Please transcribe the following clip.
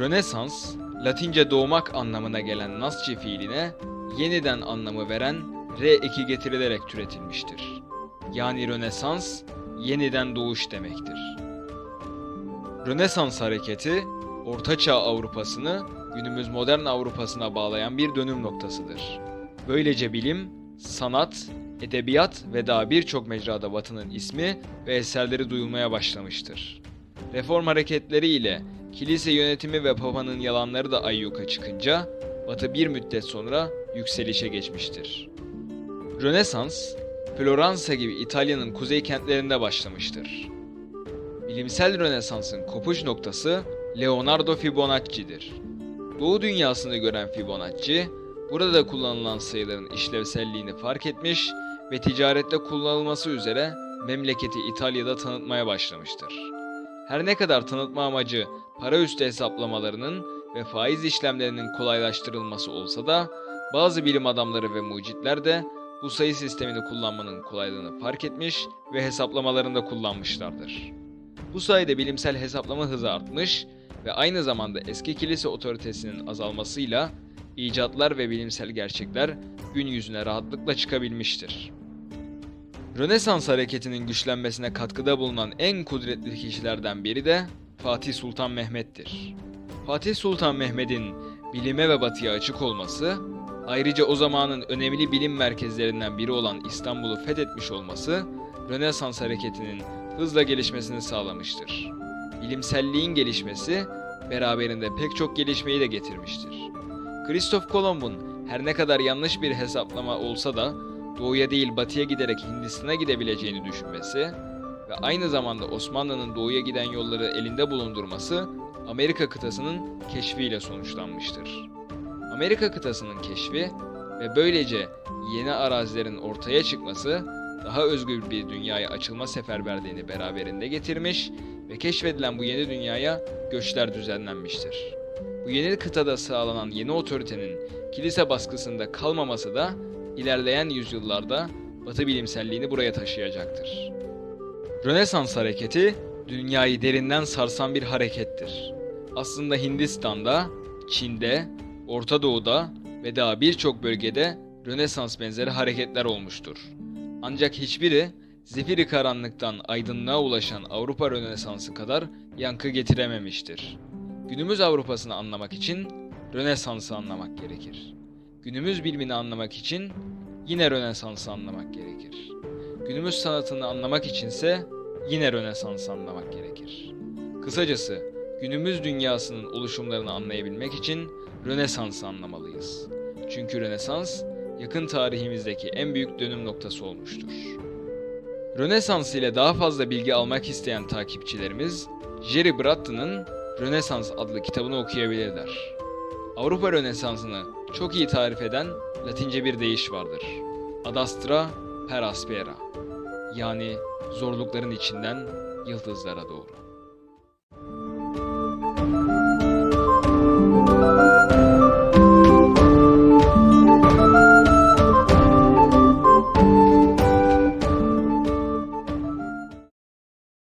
Rönesans, Latince doğmak anlamına gelen nasci fiiline yeniden anlamı veren re eki getirilerek türetilmiştir. Yani Rönesans, yeniden doğuş demektir. Rönesans hareketi, Ortaçağ Avrupa'sını günümüz modern Avrupa'sına bağlayan bir dönüm noktasıdır. Böylece bilim, sanat, edebiyat ve daha birçok mecrada Batı'nın ismi ve eserleri duyulmaya başlamıştır. Reform hareketleri ile kilise yönetimi ve papanın yalanları da ayyuka çıkınca Batı bir müddet sonra yükselişe geçmiştir. Rönesans, Floransa gibi İtalya'nın kuzey kentlerinde başlamıştır. Bilimsel Rönesans'ın kopuş noktası Leonardo Fibonacci'dir. Doğu dünyasını gören Fibonacci, burada kullanılan sayıların işlevselliğini fark etmiş ve ticarette kullanılması üzere memleketi İtalya'da tanıtmaya başlamıştır. Her ne kadar tanıtma amacı para üstü hesaplamalarının ve faiz işlemlerinin kolaylaştırılması olsa da bazı bilim adamları ve mucitler de bu sayı sistemini kullanmanın kolaylığını fark etmiş ve hesaplamalarında kullanmışlardır. Bu sayede bilimsel hesaplama hızı artmış ve aynı zamanda eski kilise otoritesinin azalmasıyla icatlar ve bilimsel gerçekler gün yüzüne rahatlıkla çıkabilmiştir. Rönesans hareketinin güçlenmesine katkıda bulunan en kudretli kişilerden biri de Fatih Sultan Mehmet'tir. Fatih Sultan Mehmet'in bilime ve batıya açık olması, ayrıca o zamanın önemli bilim merkezlerinden biri olan İstanbul'u fethetmiş olması, Rönesans hareketinin hızla gelişmesini sağlamıştır. Bilimselliğin gelişmesi, beraberinde pek çok gelişmeyi de getirmiştir. Kristof Kolomb'un her ne kadar yanlış bir hesaplama olsa da doğuya değil batıya giderek Hindistan'a gidebileceğini düşünmesi ve aynı zamanda Osmanlı'nın doğuya giden yolları elinde bulundurması Amerika kıtasının keşfiyle sonuçlanmıştır. Amerika kıtasının keşfi ve böylece yeni arazilerin ortaya çıkması daha özgür bir dünyaya açılma seferberliğini beraberinde getirmiş ve keşfedilen bu yeni dünyaya göçler düzenlenmiştir. Bu yeni kıtada sağlanan yeni otoritenin kilise baskısında kalmaması da ilerleyen yüzyıllarda Batı bilimselliğini buraya taşıyacaktır. Rönesans hareketi dünyayı derinden sarsan bir harekettir. Aslında Hindistan'da, Çin'de, Orta Doğu'da ve daha birçok bölgede Rönesans benzeri hareketler olmuştur. Ancak hiçbiri zifiri karanlıktan aydınlığa ulaşan Avrupa Rönesansı kadar yankı getirememiştir. Günümüz Avrupa'sını anlamak için Rönesans'ı anlamak gerekir. Günümüz bilimini anlamak için yine Rönesans'ı anlamak gerekir. Günümüz sanatını anlamak içinse yine Rönesans'ı anlamak gerekir. Kısacası günümüz dünyasının oluşumlarını anlayabilmek için Rönesans'ı anlamalıyız. Çünkü Rönesans yakın tarihimizdeki en büyük dönüm noktası olmuştur. Rönesans ile daha fazla bilgi almak isteyen takipçilerimiz Jerry Bratton'ın Rönesans adlı kitabını okuyabilirler. Avrupa Rönesansı'nı çok iyi tarif eden Latince bir deyiş vardır. Ad astra per aspera. Yani zorlukların içinden yıldızlara doğru.